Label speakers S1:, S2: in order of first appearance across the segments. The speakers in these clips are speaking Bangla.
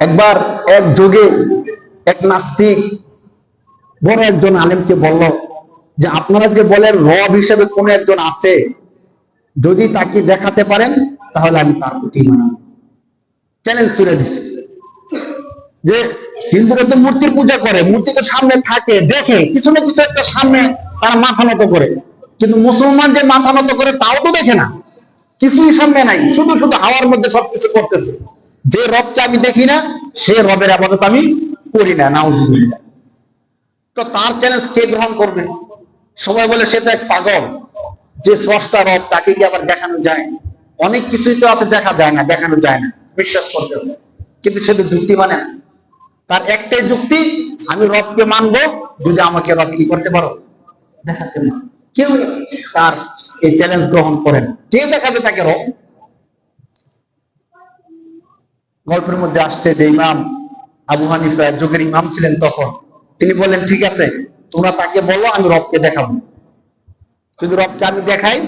S1: একবার এক যোগে এক নাস্তিক বড় একজন আলেমকে বলল যে, আপনারা যে বলেন রব হিসেবে কোন একজন আছে, যদি তাকে দেখাতে পারেন, তাহলে আমি তার প্রতি চ্যালেঞ্জ দিচ্ছি যে হিন্দুরা তো মূর্তির পূজা করে, মূর্তি তো সামনে থাকে, দেখে, কিছু না কিছু একটা সামনে তারা মাথা নত করে। কিন্তু মুসলমান যে মাথা নত করে, তাও তো দেখে না। কিছুই সামনে নাই, শুধু শুধু হাওয়ার মধ্যে সবকিছু করতেছে। যে রবকে আমি দেখি না, সে রবের আবাদত আমি করি না, নাউজুবিল্লাহ। তো তার চ্যালেঞ্জ কে গ্রহণ করবে? সবাই বলে, সে তো এক পাগল। যে স্রষ্টা রব, তাকে কি আবার দেখানো যায়? অনেক কিছুই তো আছে, দেখা যায় না, দেখানো যায় না, বিশ্বাস করতে হবে। কিন্তু সে তো যুক্তি মানে না। তার একটাই যুক্তি, আমি রবকে মানবো, যদি আমাকে রব কি করতে পারো? দেখাতে না কেউ তার এই চ্যালেঞ্জ গ্রহণ করেন কে দেখাবে তাকে রব? গল্পের মধ্যে আসছে যে ইমাম আবু হানিফা যুগের ইমাম ছিলেন তখন। তিনি বললেন, ঠিক আছে, তোমরা তাকে বলো, আমি রবকে দেখাবো। যদি রবকে আমি দেখাই,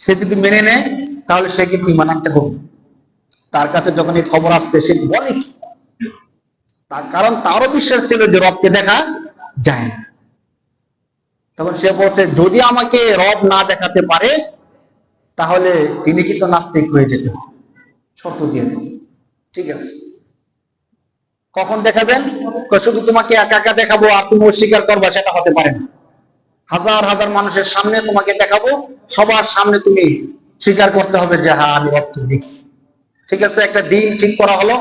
S1: সে যদি মেনে নেয়, তাহলে সে কিন্তু ইমান আনতে হবে। তার কাছে যখন এই খবর আসছে, সে বলে কি? তার কারণ তারও বিশ্বাস ছিল যে রবকে দেখা যায় না। তখন সে বলছে, যদি আমাকে রব না দেখাতে পারে, তাহলে তিনি কিন্তু নাস্তিক হয়ে যেতে হবে। শর্ত দিয়ে দেন ঠিক আছে। কখন দেখাবেন? শুধু তোমাকে একা একা দেখাবো আর তুমি অস্বীকার করবা, সেটা হতে পারে না। হাজার হাজার মানুষের সামনে তোমাকে দেখাবো, সবার সামনে তুমি স্বীকার করতে হবে যে হ্যাঁ আমি রক্ত দেখছি ঠিক আছে, একটা দিন ঠিক করা হলো,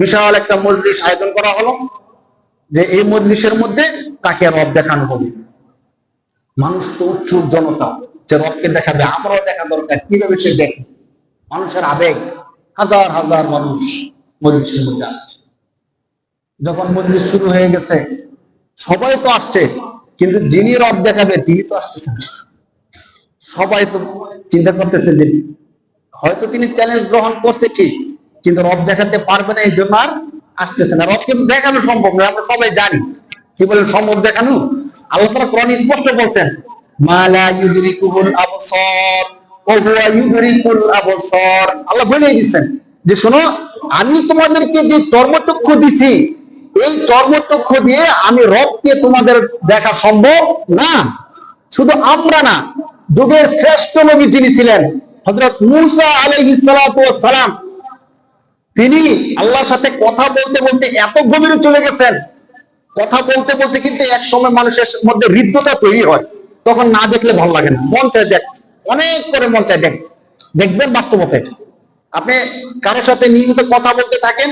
S1: বিশাল একটা মজলিস আয়োজন করা হলো, যে এই মজলিসের মধ্যে তাকে রব দেখানো হবে। মানুষ তো উৎসুক জনতা, যে রবকে দেখাবে, আমরাও দেখা দরকার, কীভাবে সে দেখে মানুষের আবেগ। হাজার হাজার মানুষ মজলিসের মধ্যে আসছে। যখন মজলিস শুরু হয়ে গেছে, সবাই তো আসছে, কিন্তু যিনি রব দেখাবে, তিনি তো আসতেছেন সবাই তো চিন্তা করতেছে যে, হয়তো তিনি চ্যালেঞ্জ গ্রহণ করছে ঠিক, কিন্তু রব দেখাতে পারবে না এই জন্য আর আসতেছে না। রব কিন্তু দেখানো সম্ভব নয়, আমরা সবাই জানি। কি বলেন, সম্ভব দেখানো? আল্লাহ কোরআন স্পষ্ট বলছেন, মালা ইউদরিকুহুল আবসার। আল্লাহ বলে দিচ্ছেন যে, শোনো, আমি তোমাদেরকে যে চর্মচক্ষু দিছি, এই চর্মচক্ষু দিয়ে আমি রবকে তোমাদের দেখা সম্ভব না। শুধু আমরা না, যুগের শ্রেষ্ঠ নবী যিনি ছিলেন, হযরত মূসা তিনি আল্লাহর সাথে কথা বলতে বলতে এত গভীরে চলে গেছেন। কথা বলতে বলতে কিন্তু এক সময় মানুষের মধ্যে হৃদ্যতা তৈরি হয়। তখন না দেখলে ভালো লাগে না, মন চায় অনেক করে মন চায় দেখ দেখবেন বাস্তবতা আপনি কারোর সাথে নিয়মিত কথা বলতে থাকেন,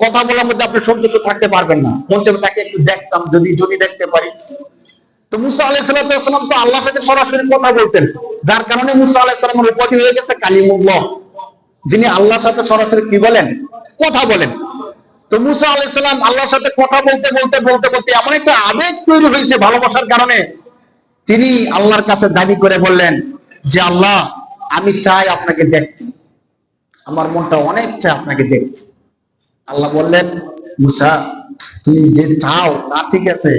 S1: কথা বলার মধ্যে আপনি সন্তুষ্ট থাকতে পারবেন না। মন তাকে একটু দেখতাম, যদি যদি দেখতে পারি। তো মুসা আলাইসালাম তো আল্লাহর সাথে সরাসরি কথা বলতেন। যার কারণে মুসা আলাইসালামের উপাধি হয়ে গেছে কালিমুল্লাহ। যিনি আল্লাহর সাথে সরাসরি কি বলেন? কথা বলেন। তো মুসা আলাইসালাম আল্লাহর সাথে কথা বলতে বলতে বলতে বলতে এমন একটা আবেগ তৈরি হয়েছে ভালোবাসার কারণে। তিনি আল্লাহর কাছে দাবি করে বললেন যে আল্লাহ, আমি চাই আপনাকে দেখতে। আমার মনটা অনেক চাই আপনাকে দেখতে। আল্লাহ বললেন, মুসা, তুমি যে চাও তা ঠিক আছে,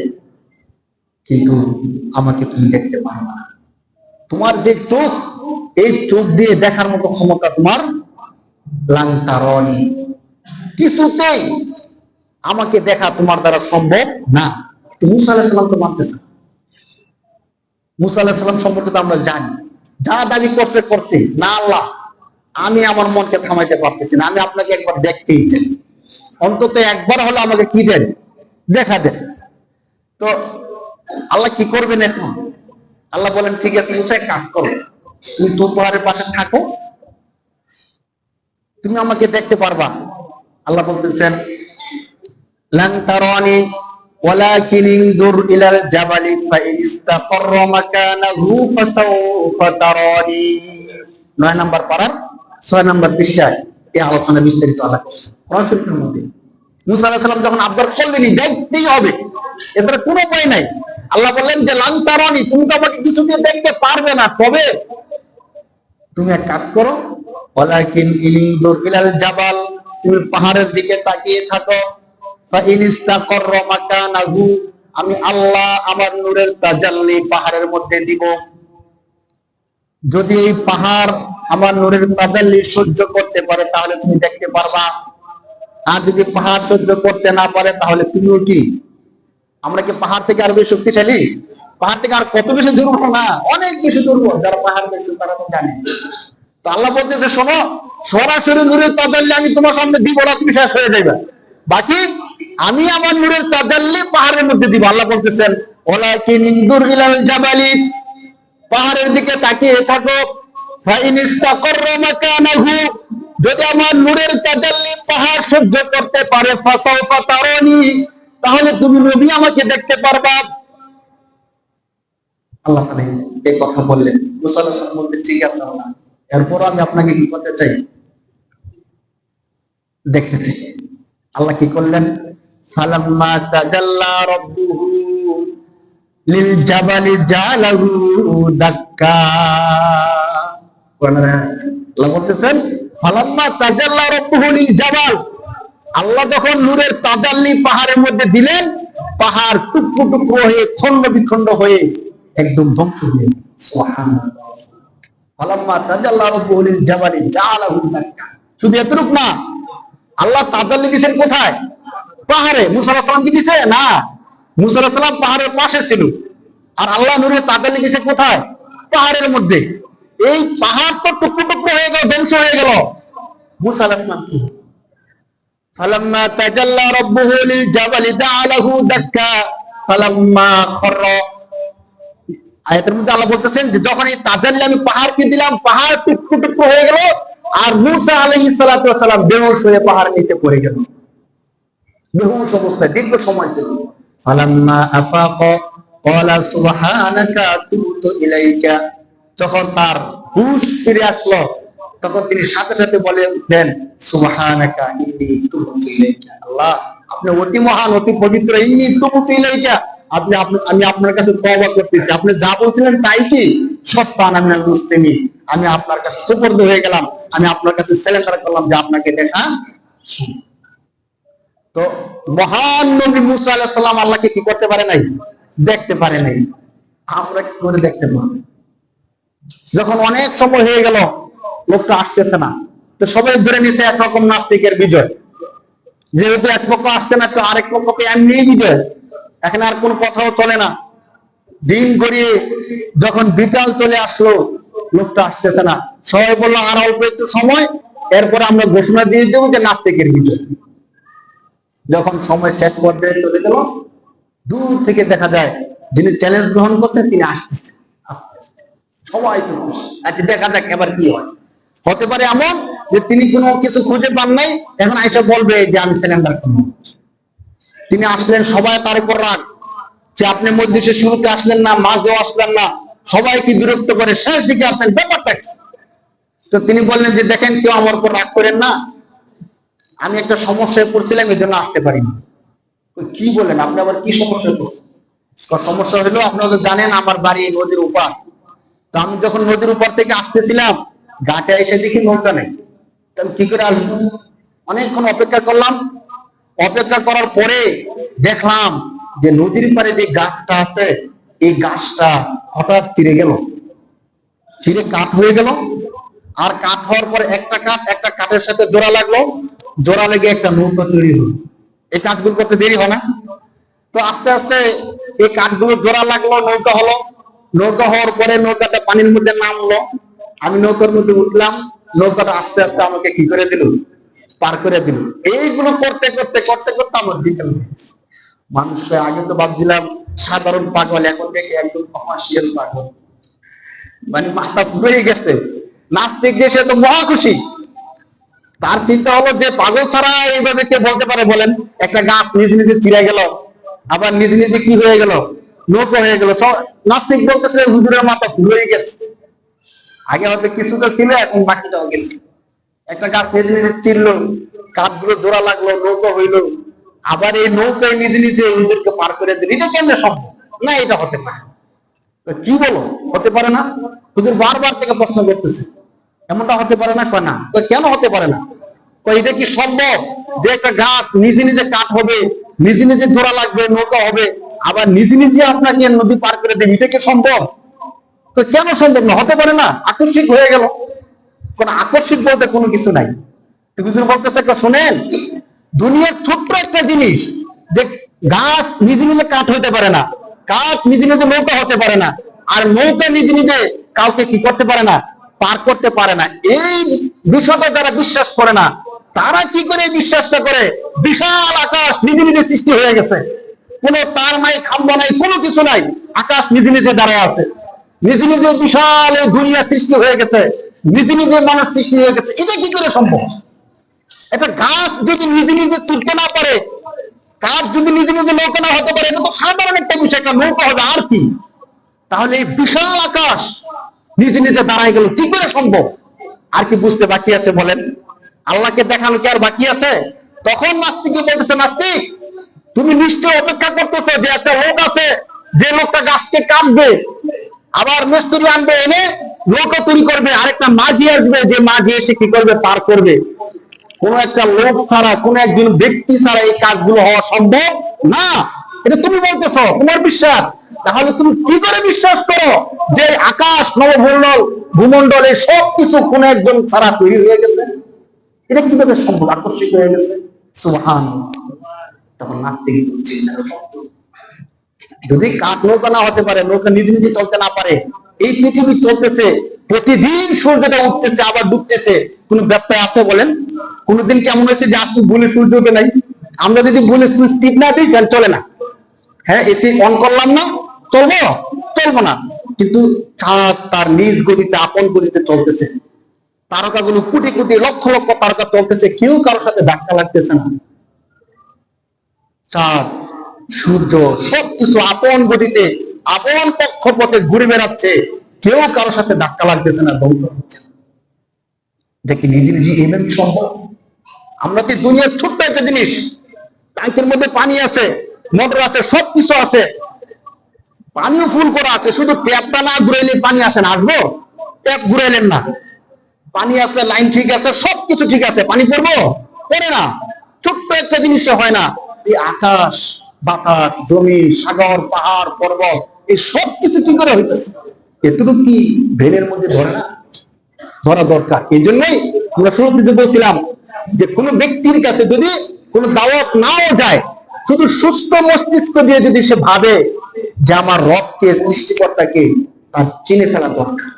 S1: কিন্তু আমাকে তুমি দেখতে পারো না। তোমার যে চোখ, এই চোখ দিয়ে দেখার মতো ক্ষমতা তোমার লাংতারনি কিছুতেই আমাকে দেখা তোমার দ্বারা সম্ভব না। তো মুসা আলাহিসাল্লাম তো মানতেছে। মুসা আলাহিসাল্লাম সম্পর্কে তো আমরা জানি। যা দাবি করছে করছে। না আল্লাহ, আমি আমার মনকে থামাইতে পারতেছি না, আমি আপনাকে একবার দেখতেই চাই। অন্তত একবার হলো আমাকে কি দেন? দেখা দেন। তো আল্লাহ কি করবেন এখন? আল্লাহ বলেন, ঠিক আছে মুসা এক কাজ করো। তুমি তোর পাহাড়ের পাশে থাকো। তুমি আমাকে দেখতে পারবা। আল্লাহ বলতেছেন ولكن انظر الى الجبل فإن استقر مكانه فسوف تراني নয় নাম্বার পারার ছয় নাম্বার পৃষ্ঠায় এই আলোচনা বিস্তারিত আলাপ করছে কোরআন শরীফের মধ্যে মুসা আলাইহিস সালাম যখন আবদার করলেনই দেখতেই হবে এছাড়া কোনো উপায় নাই আল্লাহ বললেন যে লান তারানি তুমি তো আমাকে কিছু দিয়ে দেখতে পারবে না তবে তুমি এক কাজ করো ওয়ালাকিন ইনজুর ইলাল জাবাল তুমি পাহাড়ের দিকে তাকিয়ে থাকো ফাইন ইস্তাকাররা মাকানাহু আমি আল্লাহ আমার নূরের তাজাল্লি পাহাড়ের মধ্যে দিব। যদি এই পাহাড় আমার নূরের তাজাল্লি সহ্য করতে পারে, তাহলে তুমি দেখতে পারবা। আর যদি পাহাড় সহ্য করতে না পারে, তাহলে তুমিও কি? আমরা কি পাহাড় থেকে আরও বেশি শক্তিশালী? পাহাড় থেকে আর কত বেশি দুর্বল না? অনেক বেশি দুর্বল। যারা পাহাড় দেখছে, তারা তো জানে। তো আল্লাহ বলতেছে, শোনো, সরাসরি নূরের তাজাল্লি আমি তোমার সামনে দিব না, তুমি শেষ হয়ে যাবে বাকি আমি আমার নূরের তাজাল্লি পাহাড়ের মধ্যে দিব। আল্লাহ বলতেছেন, ওলাকিন ইনদুর পাহাড়ের দিকে তাকিয়ে থাকো। ফাইন ইস্তাকাররা যদি আমার নূরের তাজাল্লি পাহাড় সহ্য করতে পারে, ফাসাউফা তারানি, তাহলে তুমি নবী আমাকে দেখতে পারবা। আল্লাহ এই কথা বললেন। বলতে, ঠিক আছে, আল্লাহ। এরপর আমি আপনাকে কি করতে চাই? দেখতে চাই। আল্লাহ কি করলেন? তাজাল্লা রাব্বুহু লিল জাবালি জালাহু দাক্কা। আল্লাহ ফালাম্মা তাজাল্লা জাবাল। আল্লাহ যখন নূরের তাজাল্লি পাহাড়ের মধ্যে দিলেন, পাহাড় টুকরো টুকরো হয়ে খন্ড বিখণ্ড হয়ে একদম ধ্বংস হয়ে ফালাম্মা তাজাল্লা রাব্বুহু জাবালি জালাহু দাক্কা। শুধু এতটুক না, আল্লাহ তাজাল্লি দিয়েছেন কোথায়? পাহাড়ে মুসা আলাইহিস সালাম কি দিছে না মুসা আলাইহিস সালাম পাহাড়ের পাশে ছিল আর আল্লাহ নূরের তাজাল্লি দিয়েছে কোথায় পাহাড়ের মধ্যে এই পাহাড় তো টুকরো টুকরো হয়ে গেল ধ্বংস হয়ে গেল মুসা আলাইহিস সালাম কি فلما تجلى ربه للجبل دعا له دكا فلما خر আয়াতের মধ্যে আল্লাহ বলতেছেন যে যখন এই তাজাল্লি আমি পাহাড়কে দিলাম পাহাড় টুকরো টুকরো হয়ে গেল আর মুসা আলাইহিস সালাতু ওয়াসালাম বেহুশ হয়ে পাহাড় নিচে পড়ে গেল বেহুশ অবস্থায় দীর্ঘ সময় ছিল ফালাম্মা আফাকা, ক্বালা সুবহানাকা, তুবতু ইলাইকা। তার হুশ ফিরে আসলো, তখন তিনি সাথে সাথে বলে উঠলেন, সুবহানাকা ইন্নী তুবতু ইলাইকা। আল্লাহ, আপনি অতি মহান, অতি পবিত্র, ইন্নী তুবতু ইলাইকা। আপনি আমি আপনার কাছে তওবা করতেছি। আপনি যা বলছিলেন তাই কি? সত্যান আমি মুসলিমি আমি আপনার কাছে সুপর্দ হয়ে গেলাম। আমি আপনার কাছে সিলিন্ডার করলাম যে আপনাকে দেখা তো মহান নবী মুসা আলাইহিস সালাম আল্লাহকে কি করতে পারে নাই? দেখতে পারে নাই। আমরা কি করে দেখতে পারব যখন অনেক সময় হয়ে গেল, লোকটা আসতেছে না। তো সবাই ধরে নিছে একরকম নাস্তিকের বিজয়। যেহেতু এক পক্ষ আসছে না, তো আরেক পক্ষকে এমনি বিজয়। এখানে আর কোনো কথাও চলে না। দিন গড়িয়ে যখন বিকাল চলে আসলো, লোকটা আসতেছে না। সবাই বলল, আর অল্প একটু সময়, এরপরে আমরা ঘোষণা দিয়ে দেবো যে নাস্তিকের বিজয়। যখন সময় শেষ পর্যায়ে চলে গেল দূর থেকে দেখা যায় যিনি চ্যালেঞ্জ গ্রহণ করছেন, তিনি আসতেছেন আস্তে আস্তে। সবাই তো খুশি। আচ্ছা দেখা যাক এবার কি হয়। হতে পারে এমন যে তিনি কোনো কিছু খুঁজে পান নাই, এখন আইসা বলবে যে আমি সিলিন্ডার করব তিনি আসলেন, সবাই তার উপর রাগ। যে আপনি মজলিসের শুরুতে আসলেন না, মাঝেও আসলেন না, সবাইকে বিরক্ত করে শেষ দিকে আসলেন, ব্যাপারটা তো তিনি বললেন যে, দেখেন কেউ আমার উপর রাগ করেন না আমি একটা সমস্যায় পড়ছিলাম এই জন্য আসতে পারিনি। কি বলেন? আপনি আবার কি সমস্যায় পড়ছেন? সমস্যা হলো, আপনারা তো জানেন আমার বাড়ি নদীর উপর তো আমি যখন নদীর উপর থেকে আসতেছিলাম, ঘাটে এসে দেখি নৌকা নেই। আমি কি করে আসব? অনেকক্ষণ অপেক্ষা করলাম। অপেক্ষা করার পরে দেখলাম যে নদীর পারে যে গাছটা আছে, এই গাছটা হঠাৎ চিড়ে গেল। চিড়ে কাঠ হয়ে গেল। আর কাঠ হওয়ার পরে একটা কাঠ, একটা কাঠের সাথে জোড়া লাগল। জোড়া লেগে একটা নৌকা তৈরি হলো। এই কাজগুলো করতে দেরি হয় না। তো আস্তে আস্তে এই কাঠগুলো জোড়া লাগল, নৌকা হলো। নৌকা হওয়ার পরে নৌকাটা পানির মধ্যে নামলো। আমি নৌকার মধ্যে উঠলাম। নৌকাটা আস্তে আস্তে আমাকে কি করে দিল? পার করে দিল। এইগুলো করতে করতে করতে করতে আমার বিকেল মানুষকে আগে তো ভাবছিলাম, সাধারণ পাগল, এখন দেখি একদম কমার্শিয়াল পাগল। মানে মাথা ঘুরে গেছে। নাস্তিক সে তো মহা খুশি। তার চিন্তা হলো যে পাগল ছাড়া এইভাবে কে বলতে পারে বলেন? একটা গাছ নিজে নিজে চিড়ে গেল, আবার নিজে নিজে কি হয়ে গেল? নৌকো হয়ে গেল। নাস্তিক বলতেছে, হুজুরের মাথা ফুল হয়ে গেছে। আগে হয়তো কিছুটা ছিল, এখন বাকিটাও গেছে। একটা গাছ নিজে নিজে চিনলো কাঠগুলো জোড়া লাগল, নৌকো হইল। আবার এই নৌকায় নিজে নিজে হুজুরকে পার করে দিল। এটা কেমনে সম্ভব? না, এটা হতে পারে। কি বলো? হতে পারে না? হুজুর বারবার থেকে প্রশ্ন করতেছে। এমনটা হতে পারে না? কয় না। কেন হতে পারে না? এটা কি সম্ভব যে একটা গাছ নিজে নিজে কাঠ হবে নিজে নিজে জোড়া লাগবে নৌকা হবে আবার নিজে নিজে আপনাকে নদী পার করে দেবে? এটা কি সম্ভব? তো কেন সম্ভব না? হতে পারে না? আকস্মিক হয়ে গেল। কোন আকস্মিক বলতে কোনো কিছু নাই। তো হুজুর বলতেছে "কয়, শোনেন দুনিয়ার ছোট্ট একটা জিনিস যে গাছ নিজে নিজে কাঠ হতে পারে না কাঠ নিজে নিজে নৌকা হতে পারে না আর নৌকা নিজে নিজে কাউকে কি করতে পারে না? পার করতে পারে না। এই বিষয়টা যারা বিশ্বাস করে না, তারা কি করে বিশ্বাসটা করে? বিশাল আকাশ নিজে নিজে সৃষ্টি হয়ে গেছে। কোনো তার নাই, খাম্বা নাই, কোনো কিছু নাই। আকাশ নিজে নিজে দাঁড়ায় আছে। নিজে নিজে বিশাল এই দুনিয়া সৃষ্টি হয়ে গেছে। নিজে নিজে মানুষ সৃষ্টি হয়ে গেছে। এটা কি করে সম্ভব? একটা গাছ যদি নিজে নিজে তুলতে না পারে, কাঠ যদি নিজে নিজে নৌকা না হতে পারে, এটা তো সাধারণ একটা বিষয় নৌকা হবে। আর কি? তাহলে এই বিশাল আকাশ নিজে নিজে দাঁড়ায় গেল। কি করে সম্ভব। আর কি বুঝতে বাকি আছে বলেন? আল্লাহকে দেখানো কি আর বাকি আছে? তখন নাস্তিকে বলতেছে, নাস্তিক, তুমি নিশ্চয় অপেক্ষা করতেছো যে একটা লোক আছে, যে লোকটা গাছকে কাটবে, আবার মিস্ত্রি আনবে, এনে নৌকা তৈরি করবে, আরেকটা মাঝি আসবে, যে মাঝি এসে কি করবে, পার করবে। কোন একটা লোক ছাড়া, কোন একজন ব্যক্তি ছাড়া এই কাজগুলো হওয়া সম্ভব না। এটা তুমি বলতেছো, তোমার বিশ্বাস। তাহলে তুমি কি করে বিশ্বাস করো যে আকাশ নবভূমণ্ডল ভূমণ্ডল এই সব কিছু কোন একজন ছাড়া তৈরি হয়ে গেছে? এটা কীভাবে সম্ভব? আকস্মিক হয়ে গেছে? সুহান তখন নাস্তিক যদি কাঠ নৌকা না হতে পারে, নৌকা নিজে নিজে চলতে না পারে, এই পৃথিবী চলতেছে, প্রতিদিন সূর্যটা উঠতেছে, আবার ডুবতেছে। কোন ব্যত্যয় আছে বলেন? কোনদিন কেমন হয়েছে যে আজকে বলে সূর্য নাই? আমরা যদি বলে সুইচ টিপ না দিই চলে না। হ্যাঁ এসি অন করলাম না? চলবো? চলবো না। কিন্তু তার নিজ গতিতে, আপন গতিতে চলতেছে। তারকাগুলো কোটি কোটি, লক্ষ লক্ষ তারকা চলতেছে। কেউ কারোর সাথে ধাক্কা লাগতেছে না। চাঁদ, সূর্য, সবকিছু আপন গতিতে, আপন কক্ষপথে ঘুরে বেড়াচ্ছে। কেউ কারোর সাথে ধাক্কা লাগতেছে না ধ্বংস হচ্ছে। এটা কি নিজে নিজে এইভাবে সম্ভব? আমরা কি দুনিয়ার ছোট্ট একটা জিনিস, ট্যাঙ্কের মধ্যে পানি আছে, মোটর আছে, সবকিছু আছে। পানিও ফুল করা আছে, শুধু ট্যাপটা না, ঘুরাইলে পানি আসে না, আসব? ট্যাপ ঘুরাইলেন না। পানি আছে লাইন ঠিক আছে, সবকিছু ঠিক আছে, পানি পড়ব? পড়ে না। ছোট্ট একটা জিনিসে হয় না, এই আকাশ, বাতাস, জমি, সাগর, পাহাড়, পর্বত, এই সব কিছু কি করে হইতেছে? এটুকু কি ব্রেনের মধ্যে ধরে? না ধরা দরকার। এই জন্যই আমরা শুরুতে বলছিলাম যে কোনো ব্যক্তির কাছে যদি কোনো দাওয়াত নাও যায়, শুধু সুস্থ মস্তিষ্ক দিয়ে যদি সে ভাবে যে আমার রবকে সৃষ্টিকর্তাকে তার চিনে ফেলা দরকার।